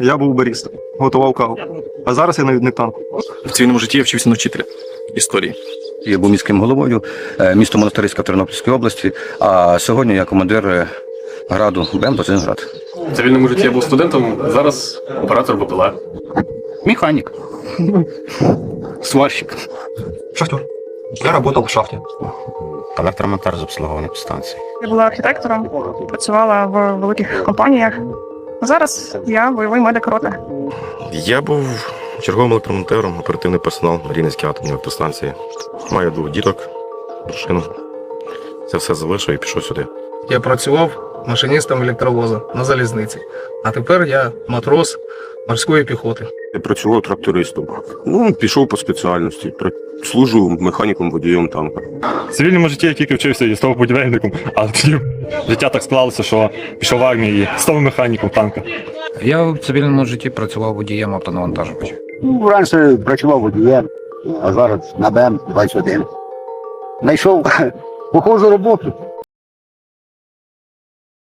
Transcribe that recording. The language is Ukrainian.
Я був барістом, готував каву. А зараз я навідник танку. В цивільному житті я вчився на вчителя історії. Я був міським головою е, міста Монастириська Тернопільської області, а сьогодні я командир е, граду БМ Зеленград. В цивільному житті я був студентом, зараз оператор БПЛА. Механік. Сварщик. Шахтер. Я работал в шахте. Електромонтаж з обслуговування підстанцій. Я була архітектором, працювала в великих компаніях. Зараз я бойовий медик роти. Я був черговим електромонтером, оперативний персонал на Рівненській атомної електростанції. Маю двох діток, дружину. Це все залишив і пішов сюди. Я працював машиністом електровоза на залізниці, а тепер я матрос морської піхоти. Я працював трактористом. Ну, пішов по спеціальності. Служу механіком водієм танка. В цивільному житті я тільки вчився і став будівельником, а тоді життя так склалося, що пішов в армію і став механіком танка. Я в цивільному житті працював водієм автонавантажувача. Ну, раніше працював водієм, а зараз на БМ 21. Знайшов похожу роботу.